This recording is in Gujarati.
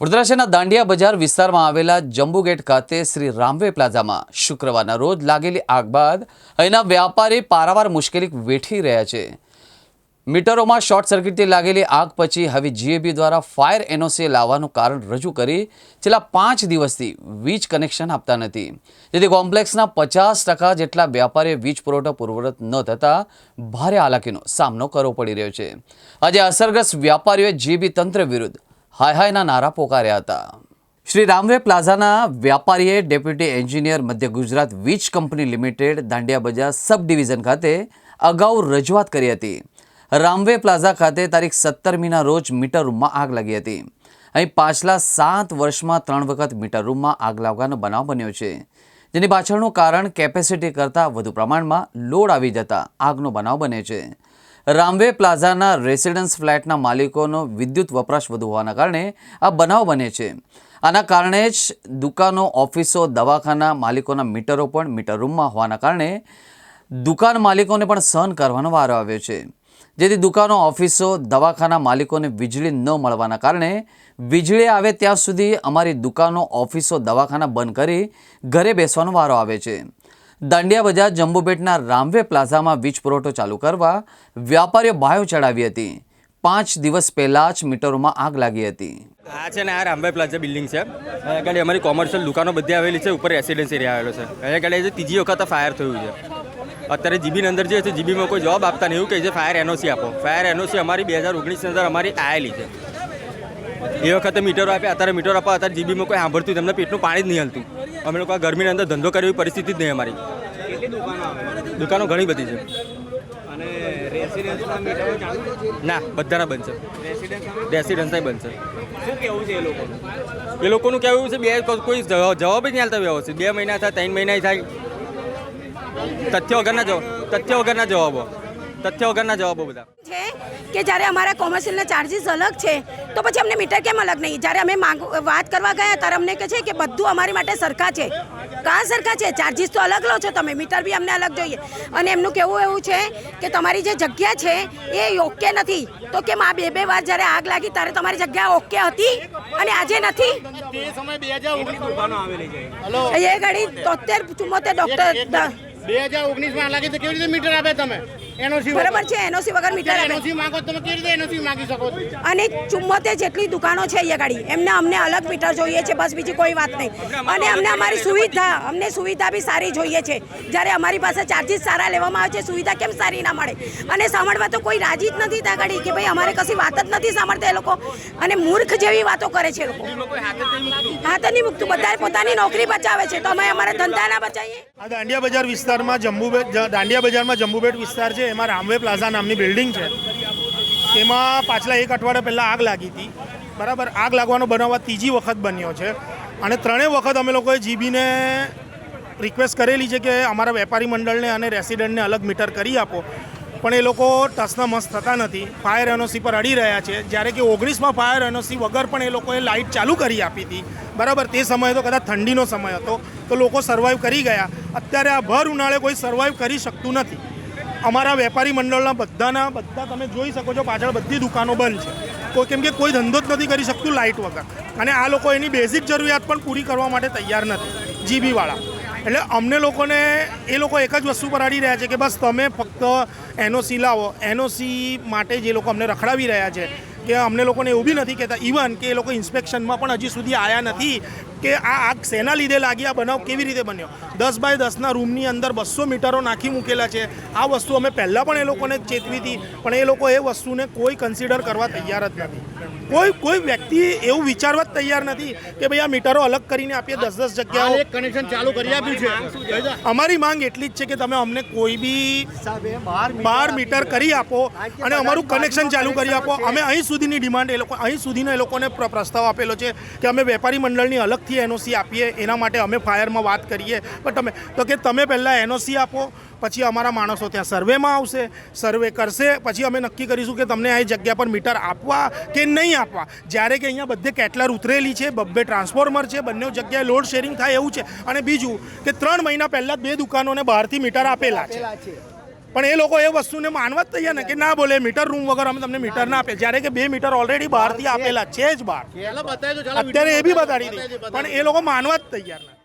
વડોદરા શહેરના દાંડિયા બજાર વિસ્તારમાં આવેલા જંબુગેટ ખાતે શ્રી રામવે પ્લાઝામાં શુક્રવારના રોજ લાગેલી આગ બાદ અહીંના વ્યાપારી પારાવાર મુશ્કેલી વેઠી રહ્યા છે. મીટરોમાં શોર્ટ સર્કિટથી લાગેલી આગ પછી હવે જીએબી દ્વારા ફાયર એનઓસી લાવવાનું કારણ રજૂ કરી છેલ્લા પાંચ દિવસથી વીજ કનેક્શન આપતા નથી. જેથી કોમ્પ્લેક્સના પચાસ ટકા જેટલા વેપારીએ વીજ પુરવઠો પૂર્વવત ન થતાં ભારે હાલાકીનો સામનો કરવો પડી રહ્યો છે. આજે અસરગ્રસ્ત વ્યાપારીઓએ જીએબી તંત્ર વિરુદ્ધ હાય હાયના નારા પોકાર્યા હતા. શ્રી રામવે પ્લાઝાના વ્યાપારીએ ડેપ્યુટી એન્જિનિયર મધ્ય ગુજરાત વીજ કંપની લિમિટેડ દાંડિયા બજાર સબ ડિવિઝન ખાતે અગાઉ રજૂઆત કરી હતી. રામવે પ્લાઝા ખાતે તારીખ સત્તરમીના રોજ મીટર રૂમમાં આગ લાગી હતી. અહીં પાછલા સાત વર્ષમાં ત્રણ વખત મીટર રૂમમાં આગ લાગવાનો બનાવ બન્યો છે. જેની પાછળનું કારણ કેપેસિટી કરતાં વધુ પ્રમાણમાં લોડ આવી જતા આગનો બનાવ બને છે. રામવે પ્લાઝાના રેસિડન્સ ફ્લેટના માલિકોનો વિદ્યુત વપરાશ વધુ હોવાના કારણે આ બનાવ બને છે. આના કારણે જ દુકાનો, ઓફિસો, દવાખાના માલિકોના મીટરો પણ મીટર રૂમમાં હોવાના કારણે દુકાન માલિકોને પણ સહન કરવાનો વારો આવ્યો છે. જેથી દુકાનો, ઓફિસો, દવાખાના માલિકોને વીજળી ન મળવાના કારણે વીજળી આવે ત્યાં સુધી અમારી દુકાનો, ઓફિસો, દવાખાના બંધ કરી ઘરે બેસવાનો વારો આવે છે. દાંડિયા બજાર જંબુબેટના રામવે પ્લાઝામાં વીજ પુરવઠો ચાલુ કરવા વ્યાપારીઓ બાયો ચડાવી હતી. પાંચ દિવસ પહેલાં જ મીટરોમાં આગ લાગી હતી. આ છે ને આ રામભાઈ પ્લાઝા બિલ્ડિંગ છે. અહીંયા અમારી કોમર્શિયલ દુકાનો બધી આવેલી છે, ઉપર રેસિડેન્સ એરિયા આવેલો છે. અહીંયા આગળ ત્રીજી વખત ફાયર થયું છે. અત્યારે જીબીની અંદર જે છે, જીબીમાં કોઈ જવાબ આપતા નહીં, એવું કહે છે ફાયર એનઓસી આપો. ફાયર એનઓસી અમારી બે હજાર ઓગણીસની અંદર અમારી આવેલી છે. એ વખતે મીટરો આપ્યા, અત્યારે મીટરો આપવા, અત્યારે જીબીમાં કોઈ સાંભળતું, તમને પેટનું પાણી જ નહીં હલતું. અમે લોકો આ ગરમીની અંદર ધંધો કરવી પરિસ્થિતિ જ નહીં અમારી. દુકાનો ઘણી બધી છે. ના બધાના બંધ છે. રેસિડેન્સના બંધ છે. એ લોકોનું? કહેવું છે બે કોઈ જવાબ જવાબ જ નહીં આવતા વ્યવસ્થિત. બે મહિના થાય ત્રણ મહિના થાય. તથ્ય વગરના જવાબ તથ્ય વગરના જવાબો. તથ્ય વગરના જવાબો બધા. છે કે જ્યારે અમારા કોમર્શિયલના ચાર્જિસ અલગ છે તો પછી અમને મીટર કેમ અલગ નહીં? જ્યારે અમે માંગ વાત કરવા ગયા ત્યારે અમને કહે છે કે બધું અમારી માટે સરખા છે. કાં સરખા છે? ચાર્જિસ તો અલગ લો છો તમે મીટર બી અમને અલગ જોઈએ. અને એમનું કહેવું એવું છે કે તમારી જે જગ્યા છે એ યોગ્ય નથી. તો કેમ આ બે બે વાર જ્યારે આગ લાગી ત્યારે તમારી જગ્યા ઓકે હતી અને આજે નથી? એ ઘડી તોતેર ચુમ્મોતેર ડૉક્ટર બે હજાર ઓગણીસમાં લાગી તો કેવી રીતે મીટર આપે તમે? બરાબર છે એનઓસી વગર મીટર એનઓસી માંગો તમે કેવી રીતે એનઓસી માંગી શકો અને ચુમ્મોતેર જેટલી દુકાનો છે અહીંયા ગાડી. એમને અમને અલગ મીટર જોઈએ છે બસ બીજી કોઈ વાત નહીં. અને અમને અમારી સુવિધા અમને સુવિધા બી સારી જોઈએ છે. જ્યારે અમારી પાસે ચાર્જિસ સારા લેવામાં આવે છે સુવિધા કેમ સારી ના મળે? અને સાંભળવા તો કોઈ રાજી જ નથી ત્યાં ગાડી કે ભાઈ અમારે કશી વાત જ નથી સાંભળતા એ લોકો. અને મૂર્ખ જેવી વાતો કરે છે લોકો. હાથ નહીં મૂકતું. બધા પોતાની નોકરી બચાવે છે. તો અમે અમારા ધંધા ના બચાવીએ. દાંડિયા બજાર વિસ્તારમાં જંબુબેટ દાંડિયા બજારમાં જંબુબેટ વિસ્તાર છે. એમાં રામવે પ્લાઝા નામની બિલ્ડિંગ છે. તેમાં પાછલા એક અઠવાડિયા પહેલાં આગ લાગી હતી. બરાબર? આગ લાગવાનો બનાવ ત્રીજી વખત બન્યો છે. અને ત્રણેય વખત અમે લોકોએ જીબીને રિક્વેસ્ટ કરેલી છે કે અમારા વેપારી મંડળને અને રેસિડેન્ટને અલગ મીટર કરી આપો. પણ એ લોકો ટસના મસ્ત થતા નથી. ફાયર એનઓસી પર અડી રહ્યા છે. જ્યારે કે ઓગણીસમાં ફાયર એનઓસી વગર પણ એ લોકોએ લાઇટ ચાલુ કરી આપી હતી. બરાબર? તે સમયે તો કદાચ ઠંડીનો સમય હતો. તો લોકો સર્વાઈવ કરી ગયા. અત્યારે આ ભર ઉનાળે કોઈ સર્વાઈવ કરી શકતું નથી. અમારા વેપારી મંડળના બધાના, બધા તમે જોઈ શકો છો, પાછળ બધી દુકાનો બંધ છે. કોઈ કેમ કે કોઈ ધંધો જ નથી કરી શકતું લાઇટ વગર. અને આ લોકો એની બેઝિક જરૂરિયાત પણ પૂરી કરવા માટે તૈયાર નથી જીબીવાળા એટલે અમને લોકોને, એ લોકો એક જ વસ્તુ પર અડી રહ્યા છે કે બસ તમે ફક્ત એનઓસી લાવો. એનઓસી માટે જે લોકો અમને રખડાવી રહ્યા છે, કે અમને લોકોને એવું બી નથી કહેતા ઇવન કે એ લોકો ઇન્સ્પેક્શનમાં પણ હજી સુધી આવ્યા નથી કે આ આગ શેના લીધે લાગી? આ બનાવ કેવી રીતે બન્યો? દસ બાય દસના રૂમની અંદર બસો મીટરો નાખી મૂકેલા છે. આ વસ્તુ અમે પહેલાં પણ એ લોકોને ચેતવી હતી પણ એ લોકો એ વસ્તુને કોઈ કન્સિડર કરવા તૈયાર જ નથી. કોઈ કોઈ વ્યક્તિ એવું વિચારવા જ તૈયાર નથી કે ભાઈ આ મીટરો અલગ કરીને આપીએ દસ દસ જગ્યાઓ. કનેક્શન ચાલુ કરી આપ્યું છે. અમારી માંગ એટલી જ છે કે તમે અમને કોઈ બી બાર મીટર કરી આપો અને અમારું કનેક્શન ચાલુ કરી આપો. અમે અહીં સુધીની ડિમાન્ડ એ લોકો અહીં સુધીનો એ લોકોને પ્રસ્તાવ આપેલો છે કે અમે વેપારી મંડળની અલગથી એનઓસી આપીએ, એના માટે અમે ફાયરમાં વાત કરીએ. પણ તમે, તો કે તમે પહેલાં એનઓસી આપો, પછી અમારા માણસો ત્યાં સર્વેમાં આવશે, સર્વે કરશે, પછી અમે નક્કી કરીશું કે તમને આ જગ્યા પર મીટર આપવા કે નહીં આપવા. જ્યારે કે અહીંયા બધે કેટલર ઉતરેલી છે, બબ્બે ટ્રાન્સફોર્મર છે, બંને જગ્યાએ લોડ શેરિંગ થાય એવું છે. અને બીજું કે ત્રણ મહિના પહેલાં બે દુકાનોને બહારથી મીટર આપેલા છે. પણ એ લોકો એ વસ્તુને માનવા જ તૈયાર ને કે ના બોલે મીટર રૂમ વગર અમે તમને મીટર ના આપે જ્યારે કે બે મીટર ઓલરેડી બહારથી આપેલા છે જ બહાર. અત્યારે એ બી બતાડી દે પણ એ લોકો માનવા જ તૈયાર નથી